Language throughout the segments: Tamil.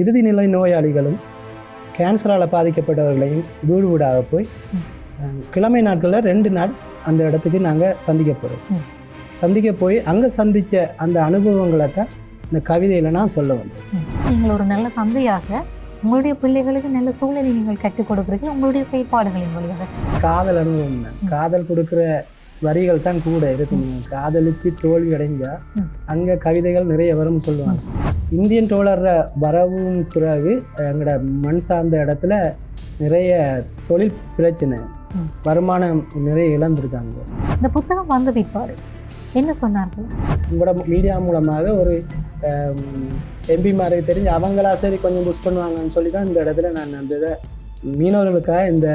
இறுதி நிலை நோயாளிகளும் கேன்சரால் பாதிக்கப்பட்டவர்களையும் வீடு வீடாக போய் கிழமை நாட்களில் ரெண்டு நாள் அந்த இடத்துக்கு நாங்கள் சந்திக்க போகிறோம். சந்திக்க போய் அங்கே சந்தித்த அந்த அனுபவங்களை தான் இந்த கவிதையில் நான் சொல்ல வந்தேன். நீங்கள் ஒரு நல்ல தந்தையாக உங்களுடைய பிள்ளைகளுக்கு நல்ல சூழலை நீங்கள் கற்றுக் கொடுக்குறீர்கள் உங்களுடைய செயற்பாடுகளின் வழியாக காதல் அனுபவம் தான். காதல் கொடுக்குற வரிகள் தான் கூட இருக்கும் காதலிச்சு தோல்வி அடைஞ்சா. அங்கே கவிதைகள் நிறைய வரும்னு சொல்லுவாங்க. இந்தியன் டோலர் வரவும் பிறகு எங்களோட மண் சார்ந்த இடத்துல நிறைய தொழில் பிரச்சனை. வருமானம் நிறைய இழந்திருக்காங்க. இந்த புத்தகம் வந்த பிற்பாடு என்ன சொன்னார்கள்? உங்களோட மீடியா மூலமாக ஒரு எம்பிமாருக்கு தெரிஞ்சு அவங்களா சரி கொஞ்சம் புஷ் பண்ணுவாங்கன்னு சொல்லி தான் இந்த இடத்துல நான் அந்த இதை மீனவர்களுக்காக இந்த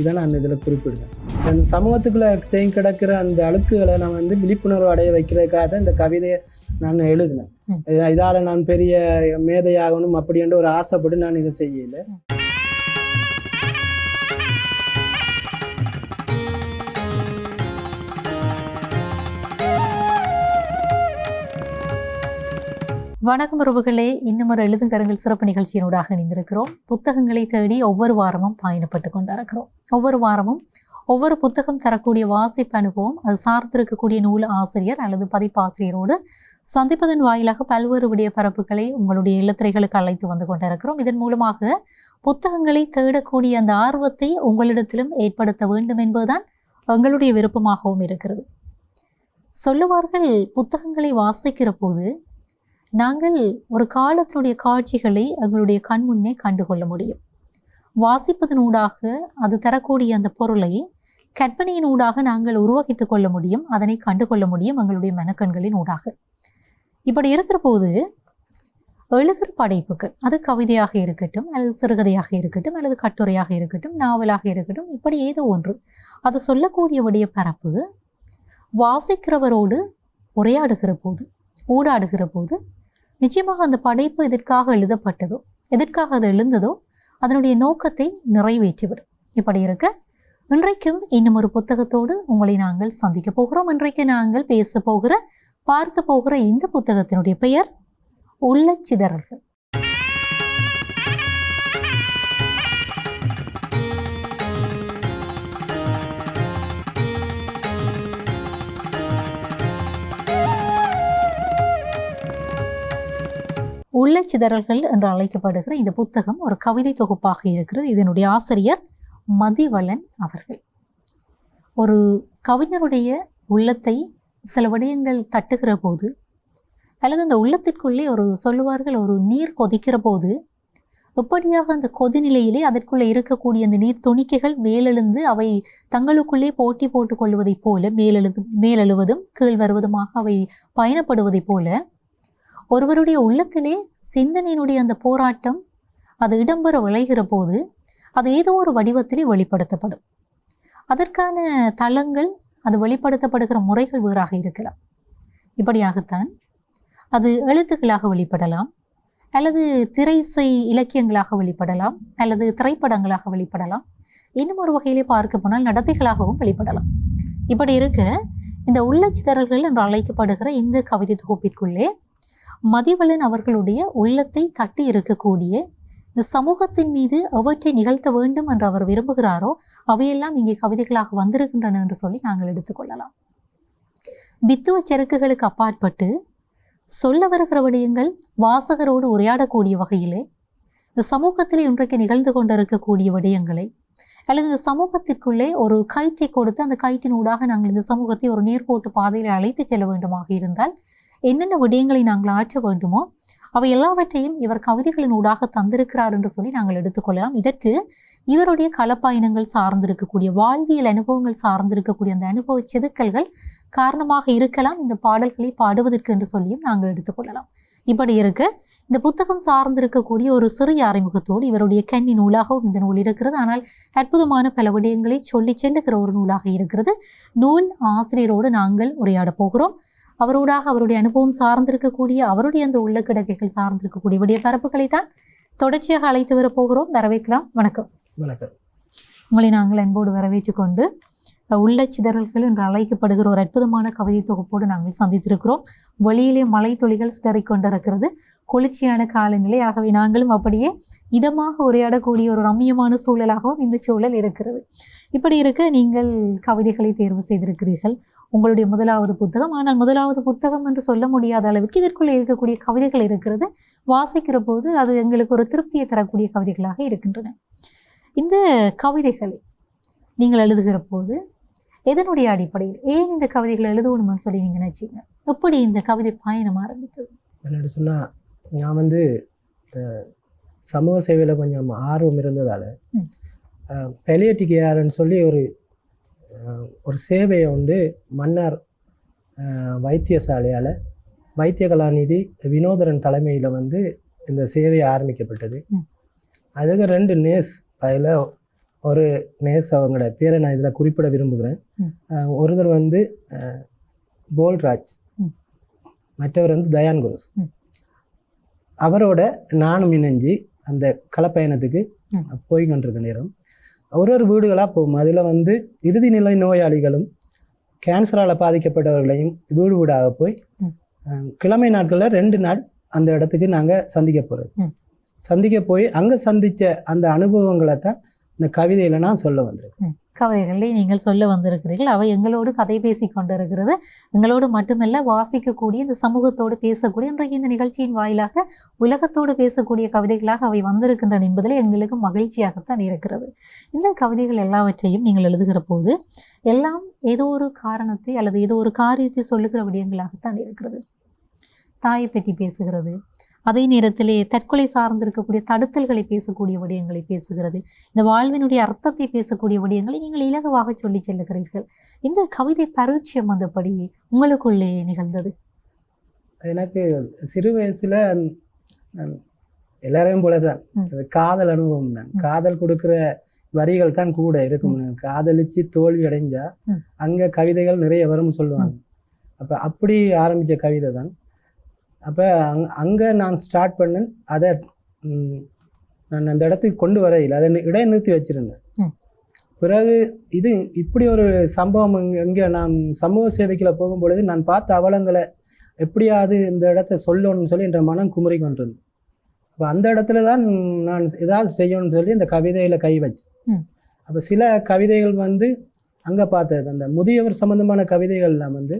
இதை நான் இதில் குறிப்பிடுறேன் அந்த சமூகத்துக்குள்ளே தேங்கி கிடக்கிற அந்த அழுக்குகளை நான் வந்து விழிப்புணர்வு அடைய வைக்கிறதுக்காக தான் இந்த கவிதையை நான் எழுதினேன். இதால் நான் பெரிய மேதையாகணும் அப்படின்ற ஒரு ஆசைப்பட்டு நான் இதை செய்யலை. வணக்கம் உறவுகளே. இன்னும் ஒரு எழுதுங்கரங்கள் சிறப்பு நிகழ்ச்சியினூடாக இணைந்திருக்கிறோம். புத்தகங்களை தேடி ஒவ்வொரு வாரமும் பயணப்பட்டு கொண்டிருக்கிறோம். ஒவ்வொரு வாரமும் ஒவ்வொரு புத்தகம் தரக்கூடிய வாசிப்பு அனுபவம் அது சார்ந்திருக்கக்கூடிய நூல் ஆசிரியர் அல்லது பதிப்பாசிரியரோடு சந்திப்பதன் வாயிலாக பல்வேறு விடிய பரப்புகளை உங்களுடைய இல்லத்திரைகளுக்கு அழைத்து வந்து கொண்டிருக்கிறோம். இதன் மூலமாக புத்தகங்களை தேடக்கூடிய அந்த ஆர்வத்தை உங்களிடத்திலும் ஏற்படுத்த வேண்டும் என்பதுதான் எங்களுடைய விருப்பமாகவும் இருக்கிறது. சொல்லுவார்கள் புத்தகங்களை வாசிக்கிற போது நாங்கள் ஒரு காலத்தினுடைய காட்சிகளை எங்களுடைய கண் முன்னே கண்டுகொள்ள முடியும். வாசிப்பதனூடாக அது தரக்கூடிய அந்த பொருளை கற்பனையின் ஊடாக நாங்கள் உருவகித்துக் கொள்ள முடியும் அதனை கண்டுகொள்ள முடியும் எங்களுடைய மனக்கண்களின் ஊடாக. இப்படி இருக்கிற போது எழுகிற படைப்புகள் அது கவிதையாக இருக்கட்டும் அல்லது சிறுகதையாக இருக்கட்டும் அல்லது கட்டுரையாக இருக்கட்டும் நாவலாக இருக்கட்டும் இப்படி ஏதோ ஒன்று. அது சொல்லக்கூடியவுடைய பரப்பு வாசிக்கிறவரோடு உரையாடுகிற போது ஊடாடுகிற போது நிச்சயமாக அந்த படைப்பு எதற்காக எழுதப்பட்டதோ எதற்காக அது எழுந்ததோ அதனுடைய நோக்கத்தை நிறைவேற்றிவிடும். இப்படி இருக்க இன்றைக்கும் இன்னும் ஒரு புத்தகத்தோடு உங்களை நாங்கள் சந்திக்க போகிறோம். இன்றைக்கு நாங்கள் பேச போகிற பார்க்க போகிற இந்த புத்தகத்தினுடைய பெயர் உள்ளச்சிதறல்கள். உள்ளச்சிதறல்கள் என்று அழைக்கப்படுகிற இந்த புத்தகம் ஒரு கவிதை தொகுப்பாக இருக்கிறது. இதனுடைய ஆசிரியர் மதிவளன் அவர்கள். ஒரு கவிஞருடைய உள்ளத்தை சில விடயங்கள் தட்டுகிற போது அல்லது அந்த உள்ளத்திற்குள்ளே ஒரு சொல்லுவார்கள் ஒரு நீர் கொதிக்கிற போது எப்படியாக அந்த கொதிநிலையிலே அதற்குள்ளே இருக்கக்கூடிய அந்த நீர் துணிக்கைகள் மேலெழுந்து அவை தங்களுக்குள்ளே போட்டி போட்டுக் கொள்வதைப் போல மேலெழு மேலெழுவதும் கீழ் வருவதுமாக அவை பயணப்படுவதைப் போல ஒருவருடைய உள்ளத்திலே சிந்தனையினுடைய அந்த போராட்டம் அது இடம்பெற விளைகிற போது அது ஏதோ ஒரு வடிவத்திலே வெளிப்படுத்தப்படும். அதற்கான தளங்கள் அது வெளிப்படுத்தப்படுகிற முறைகள் வேறாக இருக்கலாம். இப்படியாகத்தான் அது எழுத்துக்களாக வெளிப்படலாம் அல்லது திரைசை இலக்கியங்களாக வெளிப்படலாம் அல்லது திரைப்படங்களாக வெளிப்படலாம். இன்னும் ஒரு வகையிலே பார்க்க போனால் நடத்தைகளாகவும் வெளிப்படலாம். இப்படி இருக்க இந்த உள்ளச்சிதறல்கள் என்று அழைக்கப்படுகிற இந்த கவிதை தொகுப்பிற்குள்ளே மதிவளன் அவர்களுடைய உள்ளத்தை தட்டி இருக்கக்கூடிய இந்த சமூகத்தின் மீது எவற்றை நிகழ்த்த வேண்டும் என்று அவர் விரும்புகிறாரோ அவையெல்லாம் இங்கே கவிதைகளாக வந்திருக்கின்றன என்று சொல்லி நாங்கள் எடுத்துக்கொள்ளலாம் பித்துவ செருக்குகளுக்கு அப்பாற்பட்டு சொல்ல வருகிற விடயங்கள் வாசகரோடு உரையாடக்கூடிய வகையிலே இந்த சமூகத்தில் இன்றைக்கு நிகழ்ந்து கொண்டிருக்கக்கூடிய விடயங்களை அல்லது இந்த சமூகத்திற்குள்ளே ஒரு கயிற்றை கொடுத்து அந்த கயிற்றின் ஊடாக நாங்கள் இந்த சமூகத்தை ஒரு நேர்கோட்டு பாதையில் அழைத்து செல்ல வேண்டுமாக இருந்தால் என்னென்ன விடயங்களை நாங்கள் ஆற்ற வேண்டுமோ அவை எல்லாவற்றையும் இவர் கவிதைகளின் ஊடாக தந்திருக்கிறார் என்று சொல்லி நாங்கள் எடுத்துக்கொள்ளலாம். இதற்கு இவருடைய களப்பயணங்கள் சார்ந்திருக்கக்கூடிய வாழ்வியல் அனுபவங்கள் சார்ந்திருக்கக்கூடிய அந்த அனுபவ செதுக்கல்கள் காரணமாக இருக்கலாம். இந்த பாடல்களை பாடுவதற்கு என்று சொல்லியும் நாங்கள் எடுத்துக்கொள்ளலாம். இப்படி இருக்க. இந்த புத்தகம் சார்ந்திருக்கக்கூடிய ஒரு சிறிய அறிமுகத்தோடு இவருடைய கன்னி நூலாகவும் இந்த நூல் இருக்கிறது. ஆனால் அற்புதமான பல விடயங்களை சொல்லி சென்றுகிற ஒரு நூலாக இருக்கிறது. நூல் ஆசிரியரோடு நாங்கள் உரையாட போகிறோம். அவரோடாக அவருடைய அனுபவம் சார்ந்திருக்கக்கூடிய அவருடைய அந்த உள்ள கிடக்கைகள் சார்ந்திருக்கக்கூடிய விடிய பரப்புகளை தான் தொடர்ச்சியாக அழைத்து வரப்போகிறோம். வரவேற்கலாம். வணக்கம். வணக்கம். உங்களை நாங்கள் அன்போடு வரவேற்றுக் கொண்டு உள்ளச்சிதறல்கள் என்று அழைக்கப்படுகிற ஒரு அற்புதமான கவிதை தொகுப்போடு நாங்கள் சந்தித்திருக்கிறோம். வெளியிலே மலை துளிகள் சிதறிக் கொண்டிருக்கிறது. குளிர்ச்சியான காலநிலை. ஆகவே நாங்களும் அப்படியே இதமாக உரையாடக்கூடிய ஒரு ரம்மியமான சூழலாகவும் இந்த சூழல் இருக்கிறது. இப்படி இருக்க நீங்கள் கவிதைகளை தேர்வு செய்திருக்கிறீர்கள். உங்களுடைய முதலாவது புத்தகம். ஆனால் முதலாவது புத்தகம் என்று சொல்ல முடியாத அளவுக்கு இதற்குள்ளே இருக்கக்கூடிய கவிதைகள் இருக்கிறது. வாசிக்கிற போது அது எங்களுக்கு ஒரு திருப்தியை தரக்கூடிய கவிதைகளாக இருக்கின்றன. இந்த கவிதைகளை நீங்கள் எழுதுகிற போது எதனுடைய அடிப்படையில்? ஏன் இந்த கவிதைகளை எழுதணும்னு சொல்லி நீங்கள் நினைச்சீங்க? எப்படி இந்த கவிதை பயணம் ஆரம்பித்தது? என்னோட சொன்னால் நான் வந்து சமூக சேவையில் கொஞ்சம் ஆர்வம் இருந்ததால் ம். பெலியட்டிக் ஏர்ன்னு சொல்லி ஒரு ஒரு சேவையை வந்து மன்னார் வைத்தியசாலையால் வைத்திய கலாநிதி வினோதரன் தலைமையில் வந்து இந்த சேவை ஆரம்பிக்கப்பட்டது. அதுக்கு ரெண்டு நேஸ் அதில் ஒரு நேஸ் அவங்களோட பேரை நான் இதில் குறிப்பிட விரும்புகிறேன் ஒருத்தர் வந்து போல்ராஜ். மற்றவர் வந்து தயான் குருஸ். அவரோட நானும் இணைஞ்சு அந்த களப்பயணத்துக்கு ம். போய் கொண்டிருக்க நேரம் ஒரு ஒரு வீடுகளாக போகும். அதில் வந்து இறுதி நிலை நோயாளிகளும் கேன்சரால் பாதிக்கப்பட்டவர்களையும் வீடு வீடாக போய் கிழமை நாட்களில் ரெண்டு நாள் அந்த இடத்துக்கு நாங்கள் சந்திக்க போகிறோம். சந்திக்க போய் அங்கே சந்தித்த அந்த அனுபவங்களை தான் இந்த கவிதையில நான் சொல்ல வந்திருக்கேன். கவிதைகளை நீங்கள் சொல்ல வந்திருக்கிறீர்கள். அவை எங்களோடு கதை பேசி கொண்டிருக்கிறது. எங்களோடு மட்டுமல்ல வாசிக்கக்கூடிய இந்த சமூகத்தோடு பேசக்கூடிய இன்றைக்கு இந்த நிகழ்ச்சியின் வாயிலாக உலகத்தோடு பேசக்கூடிய கவிதைகளாக அவை வந்திருக்கின்றன என்பதில் எங்களுக்கு மகிழ்ச்சியாகத்தான் இருக்கிறது. இந்த கவிதைகள் எல்லாவற்றையும் நீங்கள் எழுதுகிற போது எல்லாம் ஏதோ ஒரு காரணத்தை அல்லது ஏதோ ஒரு காரியத்தை சொல்லுகிற விடயங்களாகத்தான் இருக்கிறது. தாயை பற்றி பேசுகிறது அதே நேரத்திலே தற்கொலை சார்ந்திருக்கக்கூடிய தடுத்தல்களை பேசக்கூடிய விடயங்களை பேசுகிறது. இந்த வாழ்வினுடைய அர்த்தத்தை பேசக்கூடிய விடயங்களை நீங்கள் இலகுவாக சொல்லி செல்லுகிறீர்கள். இந்த கவிதை பரிச்சயம் வந்தபடி உங்களுக்குள்ளே நிகழ்ந்தது. எனக்கு சிறு வயசில் எல்லாரையும் போல தான் ம். அது காதல் அனுபவம் தான். காதல் கொடுக்குற வரிகள் தான் கூட இருக்கும். காதலிச்சு தோல்வி அடைஞ்சா. அங்கே கவிதைகள் நிறைய வரும்னு சொல்லுவாங்க. அப்போ அப்படி ஆரம்பித்த கவிதை தான். அப்போ அங் அங்கே நான் ஸ்டார்ட் பண்ணேன் அதை நான் அந்த இடத்துக்கு கொண்டு வரையில் அதை நி- இடைநிறுத்தி வச்சுருந்தேன். பிறகு இது இப்படி ஒரு சம்பவம் இங்கே நான் சமூக சேவைக்குள்ள போகும்பொழுது நான் பார்த்த அவலங்களை எப்படியாவது இந்த இடத்த சொல்லணும்னு சொல்லி என்ற மனம் குமுறி கொண்டிருந்தது அப்போ அந்த இடத்துல தான் நான் ஏதாவது செய்யணும்னு சொல்லி இந்த கவிதையில் கை வச்சேன். அப்போ சில கவிதைகள் வந்து அங்கே பார்த்தது அந்த முதியவர் சம்பந்தமான கவிதைகள்லாம் வந்து.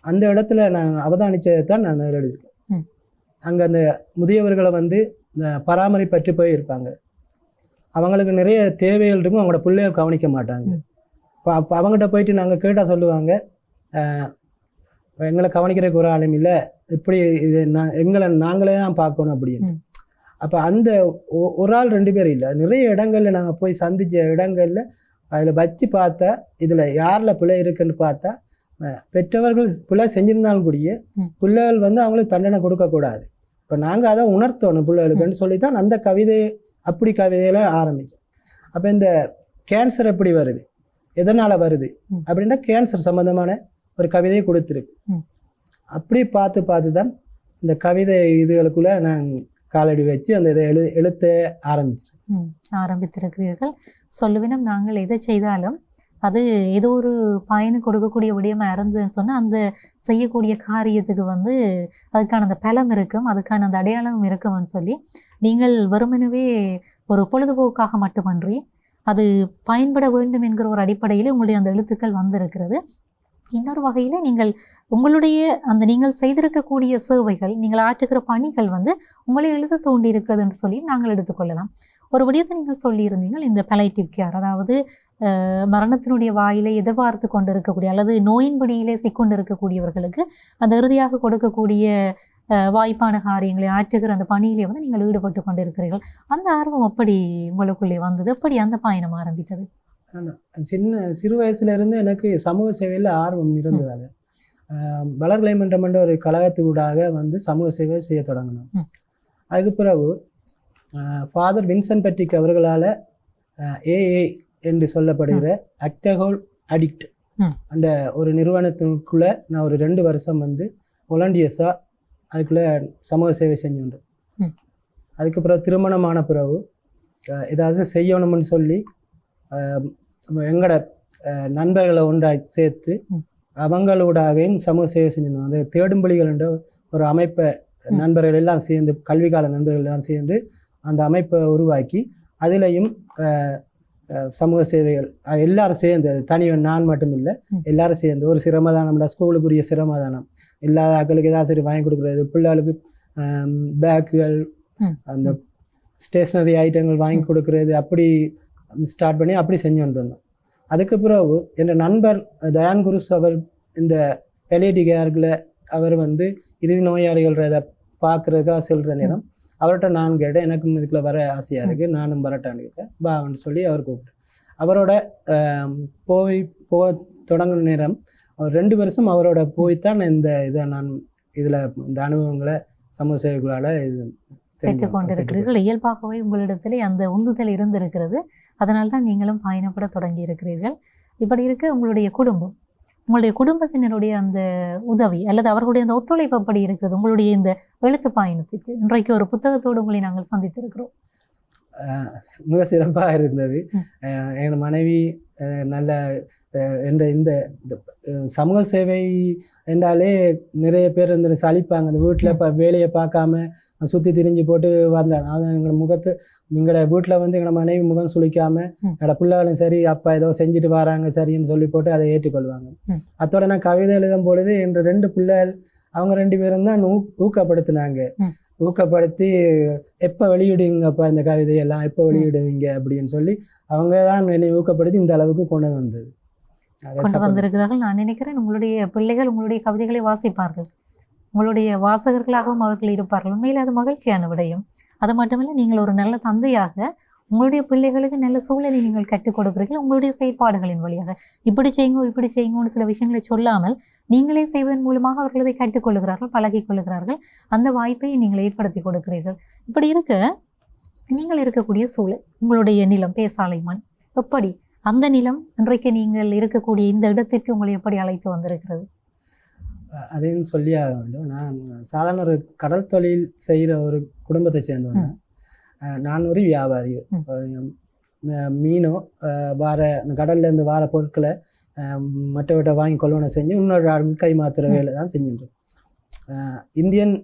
அந்த இடத்துல நான் அவதானிச்சதை தான் நான் எழுதியிருக்கேன். அங்கே அந்த முதியவர்களை வந்து பராமரிப்பற்று போய் இருப்பாங்க அவங்களுக்கு நிறைய தேவைகள் இருக்கும் அவங்களோட பிள்ளைகள் கவனிக்க மாட்டாங்க. இப்போ அப்போ அவங்ககிட்ட போயிட்டு நாங்கள் கேட்டால் சொல்லுவாங்க "அஹ், எங்களை கவனிக்கிறதுக்கு ஒரு ஆளும் இல்லை இப்படி இது நான் எங்களை நாங்களே தான் பார்க்கணும் அப்படின்னு. அப்போ அந்த ஒரு ஆள் ரெண்டு பேர் இல்லை நிறைய இடங்கள்ல நாங்கள் போய் சந்திச்ச இடங்கள்ல அதில் வச்சு பார்த்தா இதில் யாரில் பிள்ளை இருக்குன்னு பார்த்தா பெற்றவர்கள் பிள்ளை செஞ்சிருந்தாலும் கூடிய. பிள்ளைகள் வந்து அவங்களுக்கு தண்டனை கொடுக்கக்கூடாது. இப்போ நாங்கள் அதை உணர்த்தணும் பிள்ளைகளுக்குன்னு சொல்லி தான் அந்த கவிதை அப்படி கவிதையில ஆரம்பிக்கும். அப்போ இந்த கேன்சர் எப்படி வருது? எதனால் வருது. அப்படின்னா கேன்சர் சம்மந்தமான ஒரு கவிதையை கொடுத்துருக்கு. அப்படி பார்த்து பார்த்து தான் இந்த கவிதை இதுகளுக்குள்ள நான் காலடி வச்சு அந்த இதை எழு எழுத்த ஆரம்பிச்சேன் ம், ஆரம்பித்திருக்கிறீர்கள். சொல்லுவினம் நாங்கள் எதை செய்தாலும் அது ஏதோ ஒரு பயனு கொடுக்கக்கூடிய விடயமா இருந்ததுன்னு சொன்னால் அந்த செய்யக்கூடிய காரியத்துக்கு வந்து அதுக்கான அந்த பலம் இருக்கும் அதுக்கான அந்த அடையாளம் இருக்கும்னு சொல்லி நீங்கள் வெறுமனவே ஒரு பொழுதுபோக்காக மட்டுமன்றி அது பயன்பட வேண்டும் என்கிற ஒரு அடிப்படையில் உங்களுடைய அந்த எழுத்துக்கள் வந்திருக்கிறது. இன்னொரு வகையில் நீங்கள் உங்களுடைய அந்த நீங்கள் செய்திருக்கக்கூடிய சேவைகள் நீங்கள் ஆற்றுகிற பணிகள் வந்து உங்களை எழுத தோண்டி இருக்கிறதுன்னு சொல்லி நாங்கள் எடுத்துக்கொள்ளலாம். ஒரு விடயத்தை நீங்கள் சொல்லியிருந்தீங்கள் இந்த பலைட்டிவ் கேர் அதாவது மரணத்தினுடைய வாயிலை எதிர்பார்த்து கொண்டு இருக்கக்கூடிய அல்லது நோயின் பிடியிலே சிக்கொண்டு இருக்கக்கூடியவர்களுக்கு அந்த இறுதியாக கொடுக்கக்கூடிய வாய்ப்பான காரியங்களை ஆற்றுகிற அந்த பணியிலே வந்து நீங்கள் ஈடுபட்டு கொண்டு இருக்கிறீர்கள் அந்த ஆர்வம் எப்படி உங்களுக்குள்ளே வந்தது? எப்படி அந்த பயணம் ஆரம்பித்தது? சின்ன சிறு வயசுல இருந்து எனக்கு சமூக சேவையில் ஆர்வம் இருந்ததால் வளர்கலை மன்றம் என்ற ஒரு கழகத்துக்கூடாக வந்து சமூக சேவை செய்ய தொடங்கினோம். அதுக்கு பிறகு ஃபாதர் வின்சென்ட் பெட்டிக் அவர்களால் ஏஏ என்று சொல்லப்படுகிற அக்டகோல் அடிக்ட். அந்த ஒரு நிறுவனத்திற்குள்ளே நான் ஒரு ரெண்டு வருஷம் வந்து ஒலண்டியஸாக அதுக்குள்ளே சமூக சேவை செஞ்சுட்டேன் ம். அதுக்கு பிறகு திருமணமான பிறகு ஏதாவது செய்யணும்னு சொல்லி எங்களோட நண்பர்களை ஒன்றாக சேர்த்து. அவங்களோடாகவும் சமூக சேவை செஞ்சிருந்தோம் அந்த தேடும்பலிகள் என்ற ஒரு அமைப்பை. நண்பர்கள் எல்லாம் சேர்ந்து கல்வி கால நண்பர்கள் எல்லாம் சேர்ந்து அந்த அமைப்பை உருவாக்கி அதிலையும் சமூக சேவைகள் எல்லாரும் சேர்ந்து அது தனி நான் மட்டும் இல்லை. எல்லாரும் சேர்ந்து ஒரு சிரமதானம்ல ஸ்கூலுக்குரிய சிரமதானம் இல்லாத ஆட்களுக்கு ஏதாவது சரி வாங்கி கொடுக்குறது பிள்ளைகளுக்கு பேக்குகள். அந்த ஸ்டேஷ்னரி ஐட்டங்கள் வாங்கி கொடுக்குறது அப்படி ஸ்டார்ட் பண்ணி அப்படி செஞ்சு கொண்டு வந்தோம் அதுக்கு பிறகு என் நண்பர் தயான் குருஸ் அவர் இந்த பெலியடி கேர்கில் அவர் வந்து இறுதி நோயாளிகள் பார்க்குறதுக்காக செல்கிற நேரம் அவர்கிட்ட நான் கேட்டேன் எனக்கும் இதுக்குள்ள வர ஆசையாக இருக்குது நானும் வரட்டான்னு கேட்டேன். பாவன்னு சொல்லி அவர் கூப்பிட்டு அவரோட போய் போ தொடங்குன நேரம் ரெண்டு வருஷம் அவரோட போய்த்தான் இந்த இதை நான் இதில் இந்த அனுபவங்களை சமூக சேவைகளால் இது பெற்றுக் கொண்டிருக்கிறீர்கள். இயல்பாகவே உங்களிடத்திலே அந்த உந்துதல் இருந்திருக்கிறது. அதனால் தான் நீங்களும் பயணப்பட தொடங்கி இருக்கிறீர்கள் இப்படி இருக்க உங்களுடைய குடும்பம் உங்களுடைய குடும்பத்தினருடைய அந்த உதவி அல்லது அவர்களுடைய அந்த ஒத்துழைப்பு அப்படி இருக்கிறது. உங்களுடைய இந்த எழுத்து பயணத்துக்கு இன்றைக்கு ஒரு புத்தகத்தோடு உங்களை நாங்கள் சந்தித்திருக்கிறோம். மிக சிறப்பாக இருந்தது. என் மனைவி நல்ல என்ற இந்த இந்த, சமூக சேவை என்றாலே நிறைய பேர் இந்த சலிப்பாங்க. அந்த வீட்டில் இப்போ வேலையை பார்க்காம சுற்றி திரிஞ்சு போட்டு வந்தான். அதான் எங்களோட முகத்து எங்களோட வீட்டில் வந்து எங்களோட மனைவி முகம் சுளிக்காம ம். என்னோட பிள்ளைகளும் சரி அப்பா ஏதோ செஞ்சுட்டு வராங்க சரின்னு சொல்லி போட்டு அதை ஏற்றுக்கொள்வாங்க. ம். அத்தோட நான் கவிதை எழுதும் பொழுது என்ற ரெண்டு பிள்ளைகள் அவங்க ரெண்டு பேரும் தான் ஊக்கப்படுத்தினாங்க. ஊக்கப்படுத்தி எப்போ வெளியிடுங்கப்பா இந்த கவிதையெல்லாம்? எப்போ வெளியிடுவீங்க? அப்படின்னு சொல்லி அவங்க தான் என்னை ஊக்கப்படுத்தி இந்த அளவுக்கு கொண்டு வந்தது. கொண்டு வந்திருக்கிறார்கள். நான் நினைக்கிறேன் உங்களுடைய பிள்ளைகள் உங்களுடைய கவிதைகளை வாசிப்பார்கள். உங்களுடைய வாசகர்களாகவும் அவர்கள் இருப்பார்கள். உண்மையில் அது மகிழ்ச்சியான விடயம். அது மட்டுமல்ல நீங்கள் ஒரு நல்ல தந்தையாக உங்களுடைய பிள்ளைகளுக்கு நல்ல சூழலை நீங்கள் கற்றுக் கொடுக்கிறீர்கள் உங்களுடைய செயற்பாடுகளின் வழியாக. இப்படி செய்யுங்க இப்படி செய்யுங்கன்னு சில விஷயங்களை சொல்லாமல் நீங்களே செய்வதன் மூலமாக அவர்கள் இதை கற்றுக்கொள்கிறார்கள் பழகிக் கொள்கிறார்கள். அந்த வாய்ப்பை நீங்கள் ஏற்படுத்தி கொடுக்கிறீர்கள். இப்படி இருக்க நீங்கள் இருக்கக்கூடிய சூழல் உங்களுடைய நிலம் பேசாலை மண் எப்படி? அந்த நிலம் இன்றைக்கு நீங்கள் இருக்கக்கூடிய இந்த இடத்திற்கு உங்களை எப்படி அழைத்து வந்திருக்கிறது? அதையும் சொல்லி ஆக வேண்டும். நான் சாதாரண ஒரு கடல் தொழில் செய்கிற ஒரு குடும்பத்தை சேர்ந்தவன் நான் ஒரு வியாபாரி. ம். அஹ் ம- மீனோ அஹ் வார அந்த கடல்லேருந்து வார பொருட்களை மற்றவர்கிட்ட வாங்கி கொள்வனை செஞ்சு இன்னொரு ஆளுக்கு கை மாத்துற. வேலை தான் செஞ்சுட்டு இந்தியன்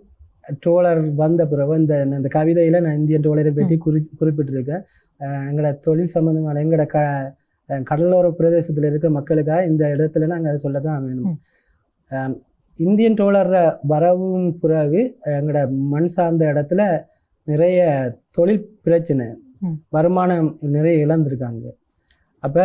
ட்ரோலர் வந்த பிறகு இந்த இந்த கவிதையில் நான் இந்தியன் ட்ரோலரை பற்றி குறி குறிப்பிட்டிருக்கேன். எங்களோட தொழில் சம்மந்தமான எங்களோட க கடலோர பிரதேசத்தில் இருக்கிற மக்களுக்காக இந்த இடத்துல நாங்கள் அதை சொல்ல தான் வேணும் இந்தியன் ட்ரோலர் வரவும் பிறகு எங்களோட மண் சார்ந்த இடத்துல நிறைய தொழில் பிரச்சனை. வருமானம் நிறைய இழந்திருக்காங்க. அப்போ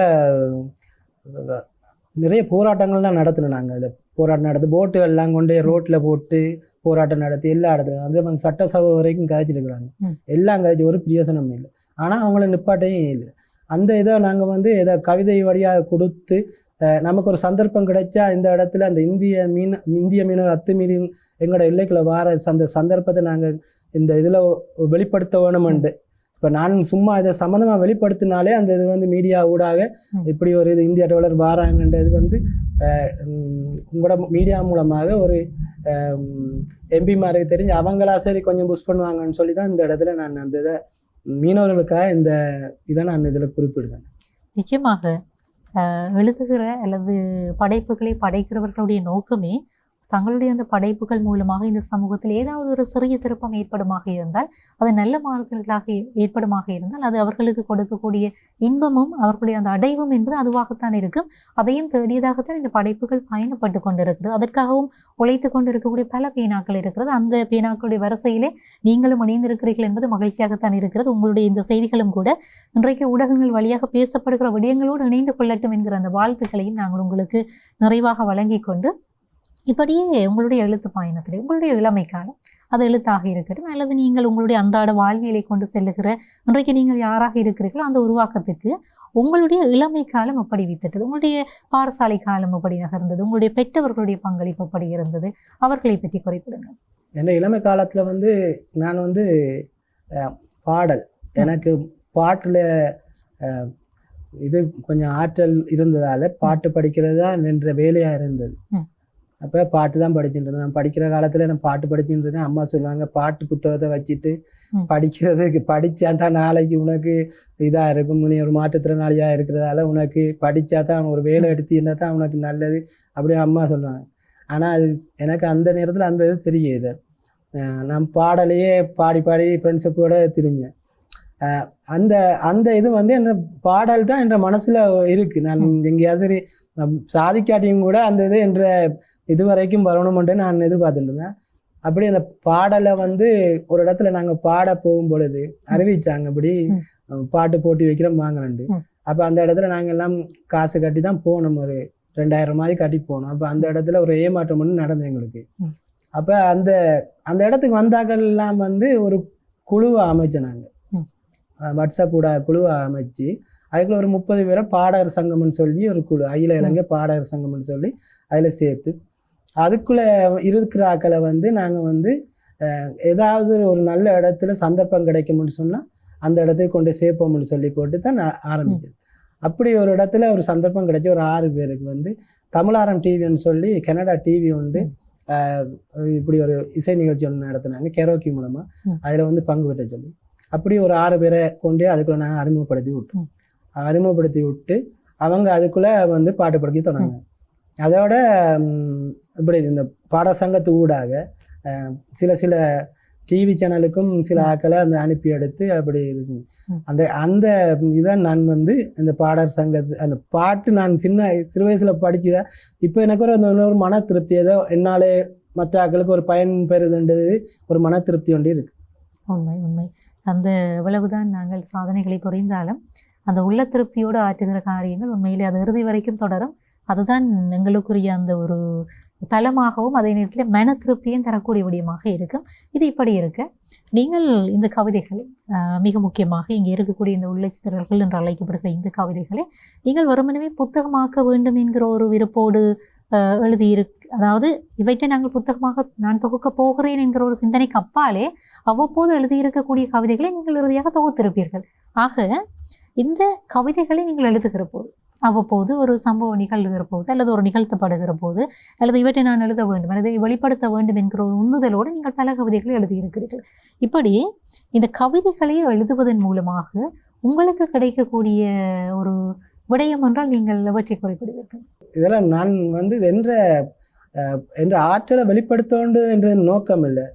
நிறைய போராட்டங்கள்லாம் நடத்தினோம் நாங்கள் அதில் போராட்டம் நடத்தி போட்டுகள்லாம் கொண்டு ரோட்டில் போட்டு போராட்டம் நடத்தி எல்லா இடத்துலையும் அது வந்து சட்டசபை வரைக்கும் கதைச்சிருக்கிறாங்க. எல்லாம் கதைச்சு ஒரு பிரயோசனம் இல்லை. ஆனால் அவங்கள நிப்பாட்டையும் இல்லை. அந்த இதை நாங்கள் வந்து இதை கவிதை வழியாக கொடுத்து நமக்கு ஒரு சந்தர்ப்பம் கிடைச்சா இந்த இடத்துல அந்த இந்திய மீன் இந்திய மீனவர் அத்துமீறி எங்களோட எல்லைக்குள்ள வார அந்த சந்தர்ப்பத்தை நாங்கள் இந்த இதில் வெளிப்படுத்த வேணுமெண்டு இப்போ நான் சும்மா இதை சம்மந்தமாக வெளிப்படுத்தினாலே அந்த இது வந்து மீடியா ஊடாக. இப்படி ஒரு இது இந்தியா டாலர் வாராங்கன்றது வந்து உங்களோட மீடியா மூலமாக ஒரு எம்பிமாருக்கு தெரிஞ்சு அவங்களா சரி கொஞ்சம் புஷ் பண்ணுவாங்கன்னு சொல்லி தான் இந்த இடத்துல நான் அந்த இதை மீனவர்களுக்காக இந்த இதை நான் இதில் குறிப்பிடுவேன் நிச்சயமாக எழுதுகிற அல்லது படைப்புகளை படைக்கிறவர்களுடைய நோக்கமே தங்களுடைய அந்த படைப்புகள் மூலமாக இந்த சமூகத்தில் ஏதாவது ஒரு சிறிய திருப்பம் ஏற்படுமாக இருந்தால் அது நல்ல மாறுதல்களாக ஏ- ஏற்படுமாக இருந்தால் அது அவர்களுக்கு கொடுக்கக்கூடிய இன்பமும் அவர்களுடைய அந்த அடைவும் என்பது அதுவாகத்தான் இருக்கும். அதையும் தேடியதாகத்தான் இந்த படைப்புகள் பயணப்பட்டு கொண்டிருக்கிறது. அதற்காகவும் உழைத்து கொண்டிருக்கக்கூடிய பல பேனாக்கள் இருக்கிறது. அந்த பேனாக்களுடைய வரிசையிலே நீங்களும் இணைந்திருக்கிறீர்கள் என்பது மகிழ்ச்சியாகத்தான் இருக்கிறது. உங்களுடைய இந்த செய்திகளும் கூட இன்றைக்கு ஊடகங்கள் வழியாக பேசப்படுகிற விடயங்களோடு இணைந்து கொள்ளட்டும் என்கிற அந்த வாழ்த்துக்களையும் நாங்கள் உங்களுக்கு நிறைவாக வழங்கிக் கொண்டு இப்படியே உங்களுடைய எழுத்து பயணத்திலே உங்களுடைய இளமை காலம் அது எழுத்தாக இருக்கட்டும் அல்லது நீங்கள் உங்களுடைய அன்றாட வாழ்வியலை கொண்டு செல்லுகிற இன்றைக்கு நீங்கள் யாராக இருக்கிறீர்களோ அந்த உருவாக்கத்திற்கு உங்களுடைய இளமை காலம் எப்படி வித்திட்டது. உங்களுடைய பாடசாலை காலம் எப்படி நகர்ந்தது. உங்களுடைய பெற்றவர்களுடைய பங்களிப்பு எப்படி இருந்தது. அவர்களை பற்றி குறிப்பிடுங்க என் இளமை காலத்தில் வந்து நான் வந்து பாடல். எனக்கு பாட்டில் இது கொஞ்சம் ஆற்றல் இருந்ததால் பாட்டு படிக்கிறது தான் என்ற வேலையாக இருந்தது. அப்போ பாட்டு தான் படிச்சுட்டு இருந்தேன். நான் படிக்கிற காலத்தில் நான் பாட்டு படிச்சுட்டு இருந்தேன். அம்மா சொல்லுவாங்க பாட்டு புத்தகத்தை வச்சுட்டு. படிக்கிறதுக்கு படித்தா தான் நாளைக்கு உனக்கு இதாக இருக்கும். நீ ஒரு மாற்றுத்திறனாளியாக இருக்கிறதால உனக்கு படித்தா தான் ஒரு வேலை எடுத்தீங்கன்னா தான் உனக்கு நல்லது அப்படியே அம்மா சொல்லுவாங்க. ஆனால் அது எனக்கு அந்த நேரத்தில் அந்த இது தெரியுது. நான் பாடலையே பாடி பாடி ஃப்ரெண்ட்ஸுக்கூட திரிஞ்சேன். அந்த அந்த இது வந்து என்ற பாடல் தான் என்ற மனசில் இருக்குது நான் எங்கேயாவது சாதிக்காட்டியும் கூட அந்த இது என்ற இது வரைக்கும் வரணுமென்று நான் எதிர்பார்த்துட்டு இருந்தேன் அப்படி அந்த பாடலை வந்து ஒரு இடத்துல நாங்கள் பாட போகும் பொழுது அறிவிச்சாங்க. அஹ் பாட்டு போட்டி வைக்கிறோம் வாங்கலண்டு. அப்போ அந்த இடத்துல நாங்கள் எல்லாம் காசு கட்டி தான் போனோம் ஒரு ரெண்டாயிரம் மாதிரி கட்டி போனோம் அப்போ அந்த இடத்துல ஒரு ஏமாற்றம் ஒன்று நடந்தது எங்களுக்கு. அப்போ அந்த அந்த இடத்துக்கு வந்தாக்கள் எல்லாம் வந்து ஒரு குழுவை ம். வாட்ஸ்அப் கூட குழுவை அமைச்சு அதுக்குள்ள ஒரு முப்பது பேரை பாடகர் சங்கம்னு சொல்லி ஒரு குழு அகில இலங்கை பாடகர் சங்கம்னு சொல்லி அதில் சேர்த்து. அதுக்குள்ளே இருக்கிற ஆக்களை வந்து நாங்கள் வந்து ஏதாவது ஒரு நல்ல இடத்துல சந்தர்ப்பம் கிடைக்கும்னு சொன்னால் அந்த இடத்துக்கு கொண்டு சேர்ப்போம்னு சொல்லி போட்டு தான் நான் ஆரம்பிச்சது அப்படி ஒரு இடத்துல ஒரு சந்தர்ப்பம் கிடைச்சி ஒரு ஆறு பேருக்கு வந்து தமிழாரம் டிவின்னு சொல்லி கனடா டிவி உண்டு இப்படி ஒரு இசை நிகழ்ச்சி ஒன்று நடத்துனாங்க கெரோக்கி மூலமாக. அதில் வந்து பங்கு பெற்ற சொல்லி. அப்படி ஒரு ஆறு பேரை கொண்டு அதுக்குள்ள நாங்கள் அறிமுகப்படுத்தி விட்டோம். அறிமுகப்படுத்தி விட்டு அவங்க அதுக்குள்ளே வந்து பாட்டு படிக்க தொடங்கினாங்க அதோட இப்படி இந்த பாடசங்கத்து ஊடாக அஹ், சில சில டிவி சேனலுக்கும் சில ஆக்களை அந்த அனுப்பி எடுத்து அப்படி இது. அந்த அந்த இதான் நான் வந்து இந்த பாடர் சங்கத்து அந்த பாட்டு நான் சின்ன சிறு வயசில் படிக்கிற இப்போ எனக்கு ஒரு அந்த ஒரு மன திருப்தி ஏதோ என்னாலே மற்ற ஆக்களுக்கு ஒரு பயன் பெறுதுன்றது ஒரு மன திருப்தி ஒன்று இருக்கு உண்மை உண்மை அந்த எவ்வளவுதான் நாங்கள் சாதனைகளை புரிந்தாலும் அந்த உள்ள திருப்தியோடு ஆற்றுகிற காரியங்கள் உண்மையிலே அது இறுதி வரைக்கும் தொடரும். அதுதான் எங்களுக்குரிய அந்த ஒரு பலமாகவும் அதே நேரத்தில் மன திருப்தியும் தரக்கூடிய விடயமாக இருக்கும். இது இப்படி இருக்க. நீங்கள் இந்த கவிதைகளை மிக முக்கியமாக இங்கே இருக்கக்கூடிய இந்த உள்ளச்சித்திரர்கள் என்று அழைக்கப்படுகிற இந்த கவிதைகளை நீங்கள் வெறுமனவே புத்தகமாக்க வேண்டும் என்கிற ஒரு விருப்போடு எழுதியிருக்கு. அதாவது இவற்றை நாங்கள் புத்தகமாக நான் தொகுக்க போகிறேன் என்கிற ஒரு சிந்தனைக்கு அப்பாலே அவ்வப்போது எழுதியிருக்கக்கூடிய கவிதைகளை நீங்கள் இறுதியாக தொகுத்திருப்பீர்கள். ஆக இந்த கவிதைகளை நீங்கள் எழுதுகிற போது அவ்வப்போது ஒரு சம்பவம் நிகழ்கிற போது அல்லது ஒரு நிகழ்த்தப்படுகிற போது அல்லது இவற்றை நான் எழுத வேண்டும் அல்லது வெளிப்படுத்த வேண்டும் என்கிற ஒரு உந்துதலோடு நீங்கள் பல கவிதைகளை எழுதியிருக்கிறீர்கள். இப்படி இந்த கவிதைகளை எழுதுவதன் மூலமாக உங்களுக்கு கிடைக்கக்கூடிய ஒரு விடயம் என்றால் நீங்கள் எவற்றை குறிப்பிடுவீர்கள். இதெல்லாம் நான் வந்து வென்ற என்ற ஆற்றலை வெளிப்படுத்தோண்டு என்ற நோக்கம் இல்லை.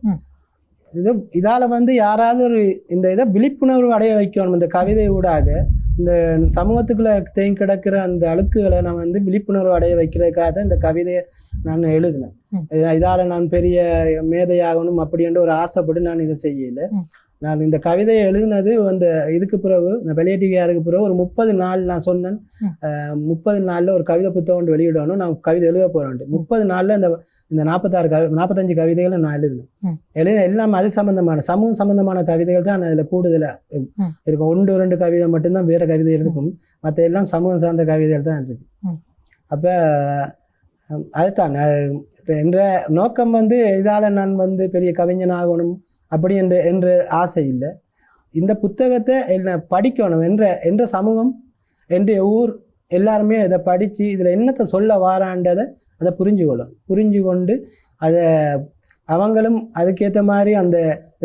இது இதால வந்து யாராவது ஒரு இந்த இதை விழிப்புணர்வு அடைய வைக்கணும். இந்த கவிதை ஊடாக இந்த சமூகத்துக்குள்ள தேங்கி கிடக்கிற அந்த அழுக்குகளை நான் வந்து விழிப்புணர்வு அடைய வைக்கிறதுக்காக தான் இந்த கவிதையை நான் எழுதினேன். இதால நான் பெரிய மேதையாகணும் அப்படின்ற ஒரு ஆசைப்பட்டு நான் இதை செய்யல. நான் இந்த கவிதையை எழுதினது அந்த இதுக்கு பிறகு இந்த வெளியேட்டிகாருக்கு பிறகு ஒரு முப்பது நாள் நான் சொன்னேன். முப்பது நாளில் ஒரு கவிதை புத்தகம் ஒன்று வெளியிடணும். நான் கவிதை எழுத போகிறேன் முப்பது நாளில் இந்த இந்த நாற்பத்தாறு கவி நாற்பத்தஞ்சு கவிதைகளை நான் எழுதினேன். எழுத எல்லாம் அது சம்பந்தமான சமூக சம்பந்தமான கவிதைகள் தான் அதில் கூடுதலாக. இருக்கும். ஒன்று ரெண்டு கவிதை மட்டும்தான் வேறு கவிதை இருக்கும். மற்ற எல்லாம் சமூகம் சார்ந்த கவிதைகள் தான் இருக்கு. ம். அப்போ அதுதான் என்ற நோக்கம் வந்து இதால் நான் வந்து பெரிய கவிஞன் ஆகணும் அப்படி என்று என்று ஆசை இல்லை. இந்த புத்தகத்தை என்ன படிக்கணும் என்ற என்ற சமூகம் என்ற ஊர் எல்லாருமே இதை படித்து இதில் என்னத்தை சொல்ல வாரான்றதை அதை புரிஞ்சுக்கொள்ளும். புரிஞ்சு கொண்டு அதை அவங்களும் அதுக்கேற்ற மாதிரி அந்த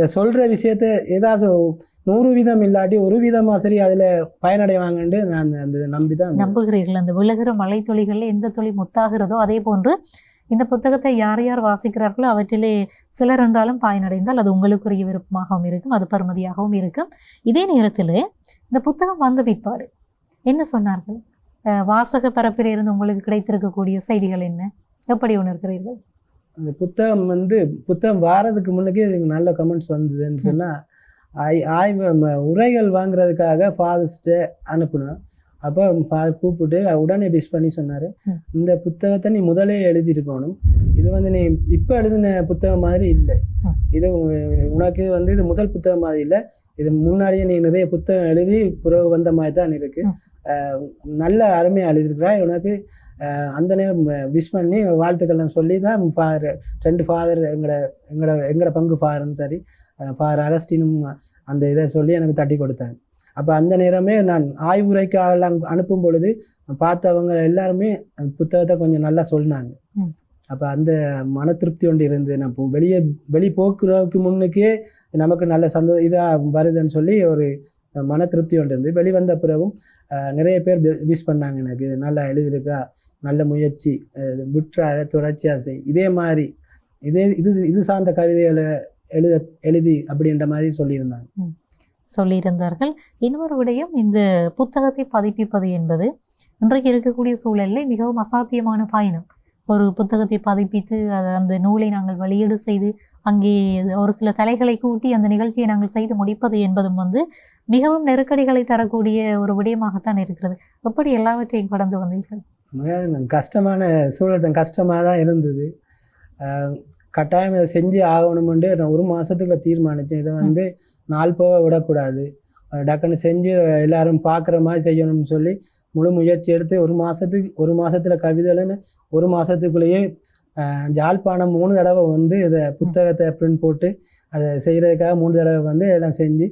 சொல்கிற விஷயத்த ஏதாச்சும் நூறு வீதம் இல்லாட்டி ஒரு வீதமாக சரி அதில் பயனடைவாங்கன்ட்டு நான் அந்த நம்பி தான் நம்புகிறீர்கள். அந்த விழுகிற மலை துளிகளில் எந்த துளி முத்தாகிறதோ அதே போன்று இந்த புத்தகத்தை யார் யார் வாசிக்கிறார்களோ அவற்றிலே சிலர் என்றாலும் பயனடைந்தால் அது உங்களுக்குரிய விருப்பமாகவும் இருக்கும் அது பெறுமதியாகவும் இருக்கும். இதே நேரத்தில் இந்த புத்தகம் வந்த பிற்பாடு என்ன சொன்னார்கள்? வாசக பரப்பில் இருந்து உங்களுக்கு கிடைத்திருக்கக்கூடிய செய்திகள் என்ன? எப்படி உணர்கிறீர்கள்? அந்த புத்தகம் வந்து புத்தகம் வாரதுக்கு முன்னுக்கே இதுக்கு நல்ல கமெண்ட்ஸ் வந்ததுன்னு சொன்னால் ஆய் ஆய்வு உரைகள் வாங்குறதுக்காக ஃபாதர்ஸ்ட்டு அனுப்புனோம் அப்போ ஃபாதர் கூப்பிட்டு உடனே பிஸ் பண்ணி சொன்னார். இந்த புத்தகத்தை நீ முதலே எழுதியிருக்கணும் இது வந்து நீ இப்போ எழுதின புத்தகம் மாதிரி இல்லை. இது உனக்கு வந்து இது முதல் புத்தகம் மாதிரி இல்லை. இது முன்னாடியே நீ நிறைய புத்தகம் எழுதி பிறகு வந்த மாதிரி தான் இருக்கு. ம். அஹ் நல்ல அருமையாக எழுதியிருக்கிறாய். உனக்கு அந்த நேரம் விஷ் பண்ணி வாழ்த்துக்கள்லாம் சொல்லி தான் ஃபாதர் ரெண்டு ஃபாதர் எங்களோட எங்களோட எங்களோட பங்கு ஃபாதர்னு சரி ஃபாதர் அகஸ்டினும் அந்த இதை சொல்லி எனக்கு தட்டி கொடுத்தாங்க. அப்போ அந்த நேரமே நான் ஆய்வுரைக்காக அனுப்பும் பொழுது பார்த்தவங்க எல்லாருமே புத்தகத்தை கொஞ்சம் நல்லா சொன்னாங்க. அப்போ அந்த மன திருப்தி ஒன்று இருந்து நான் வெளியே வெளி போக்குறதுக்கு முன்னுக்கே நமக்கு நல்ல சந்தோ இதாக வருதுன்னு சொல்லி ஒரு மன திருப்தி ஒன்று இருந்து வெளிவந்த பிறகும் நிறைய பேர் விஷ் பண்ணாங்க எனக்கு. நல்லா எழுதியிருக்கா நல்ல முயற்சி அஹ், விட்டுறாத தொடர்ச்சியாக செய். இதே மாதிரி இதே இது இது சார்ந்த கவிதைகளை எழுத எழுதி அப்படின்ற மாதிரி சொல்லியிருந்தாங்க. சொல்லியிருந்தார்கள். இன்னொரு விடயம் இந்த புத்தகத்தை பதிப்பிப்பது என்பது இன்றைக்கு இருக்கக்கூடிய சூழலில் மிகவும் அசாத்தியமான பயணம். ஒரு புத்தகத்தை பதிப்பித்து அதை அந்த நூலை நாங்கள் வெளியீடு செய்து அங்கே ஒரு சில தலைகளை கூட்டி அந்த நிகழ்ச்சியை நாங்கள் செய்து முடிப்பது என்பதும் வந்து மிகவும் நெருக்கடிகளை தரக்கூடிய ஒரு விடயமாகத்தான் இருக்கிறது. எப்படி எல்லாவற்றையும் கடந்து வந்தீர்கள்? மிக கஷ்டமான சூழல் தான் கஷ்டமாக தான் இருந்தது கட்டாயம் இதை செஞ்சு ஆகணுமெண்டு நான் ஒரு மாதத்துக்குள்ள தீர்மானித்தேன் இதை வந்து நாள் போக விடக்கூடாது. டக்குன்னு செஞ்சு எல்லாரும் பார்க்குற மாதிரி செய்யணும்னு சொல்லி முழு முயற்சி எடுத்து ஒரு மாதத்துக்கு ஒரு மாதத்தில் கவிதைன்னு ஒரு மாதத்துக்குள்ளேயே ஜாழ்ப்பாணம் மூணு தடவை வந்து இதை புத்தகத்தை பிரிண்ட் போட்டு அதை செய்கிறதுக்காக மூணு தடவை வந்து எல்லாம் செஞ்சு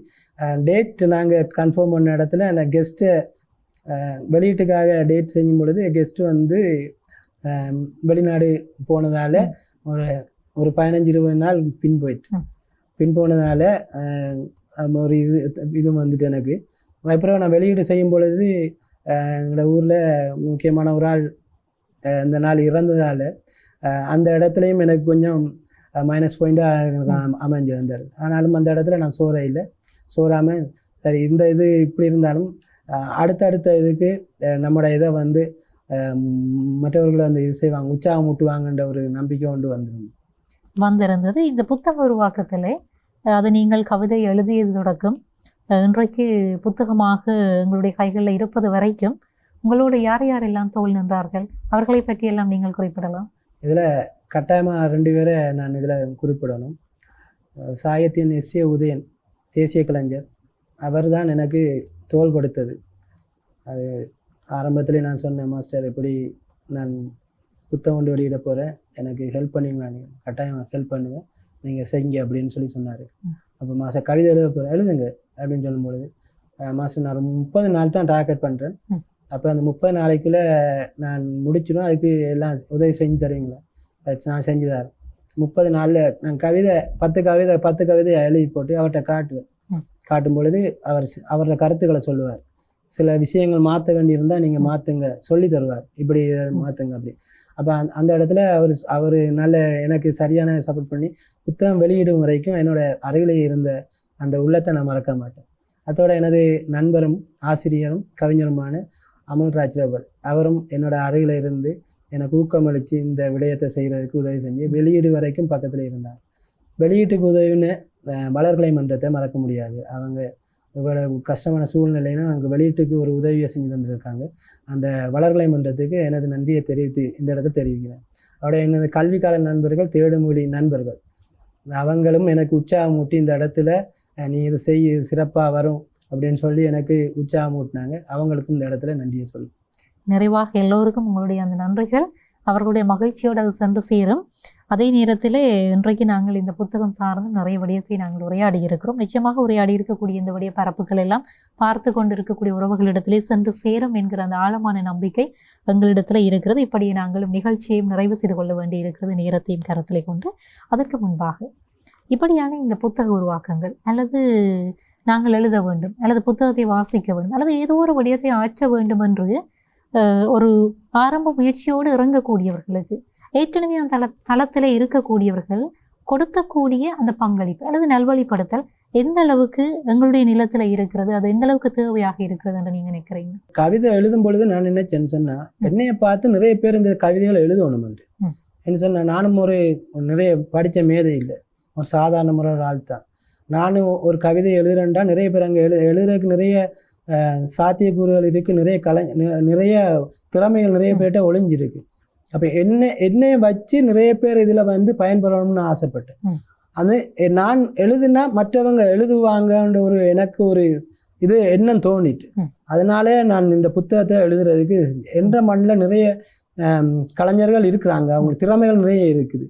டேட் நாங்கள் கன்ஃபார்ம் பண்ண இடத்துல என்னை கெஸ்ட்டை வெளியீட்டுக்காக டேட் செய்யும் பொழுது கெஸ்ட்டு வந்து வெளிநாடு போனதால் ஒரு ஒரு பதினஞ்சு இருபது நாள் பின் போயிட்டு. பின் போனதால் ஒரு இது இது வந்துட்டு எனக்கு. அப்புறம் நான் வெளியீடு செய்யும் பொழுது எங்களோட ஊரில் முக்கியமான ஒரு ஆள் இந்த நாள் இறந்ததால் அந்த இடத்துலையும் எனக்கு கொஞ்சம் மைனஸ் பாயிண்ட்டாக அமைஞ்சிருந்தார் ஆனாலும் அந்த இடத்துல நான் சோற இல்லை. சோறாமல் சரி இந்த இது இப்படி இருந்தாலும் அடுத்தடுத்த இதுக்கு நம்மளோட இதை வந்து மற்றவர்களை வந்து இது செய்வாங்க உற்சாகம் ஊட்டுவாங்கன்ற ஒரு நம்பிக்கை கொண்டு வந்துருந்தது. வந்திருந்தது. இந்த புத்தக உருவாக்கத்தில் அது நீங்கள் கவிதை எழுதியது தொடக்கம் இன்றைக்கு புத்தகமாக எங்களுடைய கைகளில் இருப்பது வரைக்கும் உங்களோடு யார் யாரெல்லாம் தோல் நின்றார்கள்? அவர்களை பற்றியெல்லாம் நீங்கள் குறிப்பிடலாம். இதில் கட்டாயமாக ரெண்டு பேரை நான் இதில் குறிப்பிடணும். சாகித்யன் எஸ் ஏ உதயன் தேசிய கலைஞர். அவர் தான் எனக்கு தோல் கொடுத்தது அது ஆரம்பத்திலே நான் சொன்னேன் மாஸ்டர் எப்படி நான் புத்தகம் கொண்டு வெளியிட போகிறேன் எனக்கு ஹெல்ப் பண்ணுவீங்களா? நீங்கள் கட்டாயம் ஹெல்ப் பண்ணுவேன் நீங்கள் செய்யுங்க அப்படின்னு சொல்லி சொன்னார். அப்போ மாஸ்டர் கவிதை எழுத போகிறேன் எழுதுங்க அப்படின்னு சொல்லும்பொழுது மாஸ்டர் நான் முப்பது நாள் தான் டார்கெட் பண்ணுறேன். அப்போ அந்த முப்பது நாளைக்குள்ளே நான் முடிச்சிடும் அதுக்கு எல்லாம் உதவி செஞ்சு தருவீங்களா? அது நான் செஞ்சு தரேன் முப்பது நாளில் நான் கவிதை பத்து கவிதை பத்து கவிதையை எழுதி போட்டு அவர்கிட்ட காட்டுவேன். காட்டும் பொழுது அவர் அவரோட கருத்துக்களை சொல்லுவார். சில விஷயங்கள் மாற்ற வேண்டியிருந்தால் நீங்கள் மாற்றுங்க சொல்லி தருவார். இப்படி மாற்றுங்க அப்படி. அப்போ அந்த அந்த இடத்துல அவர் அவர் நல்ல எனக்கு சரியான சப்போர்ட் பண்ணி புத்தகம் வெளியிடும் வரைக்கும் என்னோட அருகிலே இருந்த அந்த உள்ளத்தை நான் மறக்க மாட்டேன். அதோட எனது நண்பரும் ஆசிரியரும் கவிஞருமான அமல்ராஜ் ரவர் அவரும் என்னோட அருகில் இருந்து எனக்கு ஊக்கமளித்து இந்த விடயத்தை செய்கிறதுக்கு உதவி செஞ்சு வெளியீடு வரைக்கும் பக்கத்தில் இருந்தார். வெளியீட்டுக்கு உதவின்னு வளர்களை வளர்கலை மன்றத்தை மறக்க முடியாது. அவங்க இவ்வளவு கஷ்டமான சூழ்நிலைனா அவங்க வெளியீட்டுக்கு ஒரு உதவியை செஞ்சு தந்திருக்காங்க. அந்த வளர்கலை மன்றத்துக்கு எனது நன்றியை தெரிவித்து இந்த இடத்த தெரிவிக்கிறேன். அவருடைய எனது கல்விக்கால நண்பர்கள் தேடுமொழி நண்பர்கள். அவங்களும் எனக்கு உற்சாகம் ஊட்டி இந்த இடத்துல நீ இது செய் சிறப்பாக வரும் அப்படின்னு சொல்லி எனக்கு உற்சாகம் ஊட்டினாங்க அவங்களுக்கும் இந்த இடத்துல நன்றியை சொல்லு. நிறைவாக எல்லோருக்கும் உங்களுடைய அந்த நன்றிகள். அவர்களுடைய மகிழ்ச்சியோடு அது சென்று சேரும். அதே நேரத்தில் இன்றைக்கு நாங்கள் இந்த புத்தகம் சார்ந்து நிறைய விடயத்தை நாங்கள் உரையாடி இருக்கிறோம். நிச்சயமாக உரையாடி இருக்கக்கூடிய இந்த விடய பரப்புகள் எல்லாம் பார்த்து கொண்டு இருக்கக்கூடிய உறவுகளிடத்திலே சென்று சேரும் என்கிற அந்த ஆழமான நம்பிக்கை எங்களிடத்தில் இருக்கிறது. இப்படி நாங்களும் நிகழ்ச்சியையும் நிறைவு செய்து கொள்ள வேண்டி இருக்கிறது நேரத்தையும் கருத்திலே கொண்டு அதற்கு முன்பாக இப்படியான இந்த புத்தக உருவாக்கங்கள் அல்லது நாங்கள் எழுத வேண்டும் அல்லது புத்தகத்தை வாசிக்க வேண்டும் அல்லது ஏதோ ஒரு விடயத்தை ஆற்ற வேண்டும் என்று ஒரு ஆரம்ப முயற்சியோடு இறங்கக்கூடியவர்களுக்கு ஏற்கனவே அந்த தள தளத்தில் இருக்கக்கூடியவர்கள் கொடுக்கக்கூடிய அந்த பங்களிப்பு அல்லது நல்வழிப்படுத்தல் எந்த அளவுக்கு எங்களுடைய நிலத்தில் இருக்கிறது அது எந்த அளவுக்கு தேவையாக இருக்கிறது என்று நீங்கள் நினைக்கிறீங்க? கவிதை எழுதும் பொழுது நான் நினைச்சேன்னு சொன்னா என்னைய பார்த்து நிறைய பேர் இந்த கவிதைகளை எழுதணும் ம். என்ன சொன்னா நானும் ஒரு நிறைய படித்த மேதை இல்லை. ஒரு சாதாரண முறை ஒரு ஆள் தான். நானும் ஒரு கவிதை எழுதுறேன்டா நிறைய பேர் அங்கே எழு எழுதுறதுக்கு நிறைய சாத்தியக்கூறுகள் இருக்குது நிறைய கலை நிறைய திறமைகள் நிறைய. பேர்கிட்ட ஒளிஞ்சிருக்கு. அப்போ என்ன என்னைய வச்சு நிறைய பேர் இதில் வந்து பயன்பெறணும்னு ஆசைப்பட்டேன். அது நான் எழுதுனா மற்றவங்க எழுதுவாங்கன்ற ஒரு எனக்கு ஒரு இது எண்ணம் தோணிட்டு. அதனாலே நான் இந்த புத்தகத்தை எழுதுறதுக்கு என்ற மண்ணில் நிறைய கலைஞர்கள் இருக்கிறாங்க. அவங்க திறமைகள் நிறைய இருக்குது.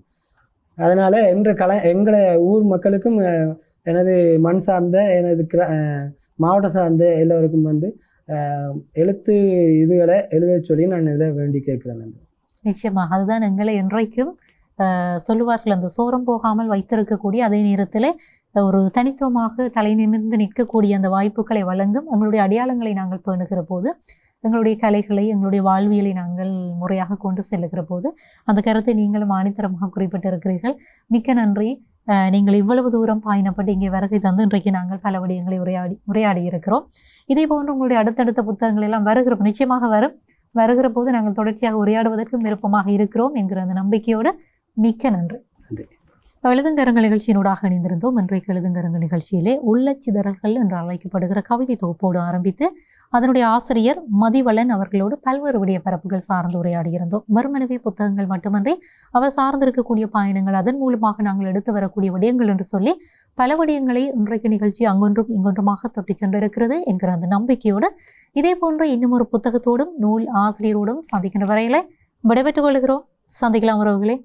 அதனால என்ற கலை எங்களை ஊர் மக்களுக்கும் எனது மண் சார்ந்த எனது மாவட்டம் சார்ந்த எல்லோருக்கும் வந்து எழுத்து இதுகளை எழுத சொல்லி நான் இதில் வேண்டி கேட்குறேன் நிச்சயமாக அதுதான் எங்களை என்றைக்கும் சொல்லுவார்கள். அந்த சோரம் போகாமல் வைத்திருக்கக்கூடிய அதே நேரத்தில் ஒரு தனித்துவமாக தலை நிமிர்ந்து நிற்கக்கூடிய அந்த வாய்ப்புகளை வழங்கும் எங்களுடைய அடையாளங்களை நாங்கள் பேணுகிற போது எங்களுடைய கலைகளை எங்களுடைய வாழ்வியலை நாங்கள் முறையாக கொண்டு செல்லுகிற போது அந்த கருத்தை நீங்களும் ஆணித்தரமாக குறிப்பிட்டிருக்கிறீர்கள். மிக்க நன்றி. நீங்கள் இவ்வளவு தூரம் பயணப்பட்டு இங்கே வருகை தந்து இன்றைக்கு நாங்கள் பல விடயங்களை உரையாடி உரையாடி இருக்கிறோம். இதே போன்று உங்களுடைய அடுத்தடுத்த புத்தகங்கள் எல்லாம் வருகிற நிச்சயமாக வரும். வருகிற போது நாங்கள் தொடர்ச்சியாக உரையாடுவதற்கும் விருப்பமாக இருக்கிறோம் என்கிற அந்த நம்பிக்கையோடு மிக்க நன்றி. நன்றி. எழுதுங்கரங்க நிகழ்ச்சியினூடாக இணைந்திருந்தோம். இன்றைக்கு எழுதுங்கரங்க நிகழ்ச்சியிலே உள்ளச்சிதறல்கள் என்று அழைக்கப்படுகிற கவிதை தொகுப்போடு ஆரம்பித்து அதனுடைய ஆசிரியர் மதிவளன் அவர்களோடு பல்வேறு விடய பரப்புகள் சார்ந்து உரையாடியிருந்தோம். மறுமனவே புத்தகங்கள் மட்டுமன்றி அவர் சார்ந்திருக்கக்கூடிய பயணங்கள் அதன் மூலமாக நாங்கள் எடுத்து வரக்கூடிய விடயங்கள் என்று சொல்லி பல விடயங்களை இன்றைக்கு நிகழ்ச்சி அங்கொன்றும் இங்கொன்றுமாக தொட்டி சென்றிருக்கிறது என்கிற அந்த நம்பிக்கையோடு இதே போன்ற இன்னும் ஒரு புத்தகத்தோடும் நூல் ஆசிரியரோடும் சந்திக்கின்ற வரையில விடைபெற்றுக் கொள்கிறோம். சந்திக்கலாம் உறவுகளே.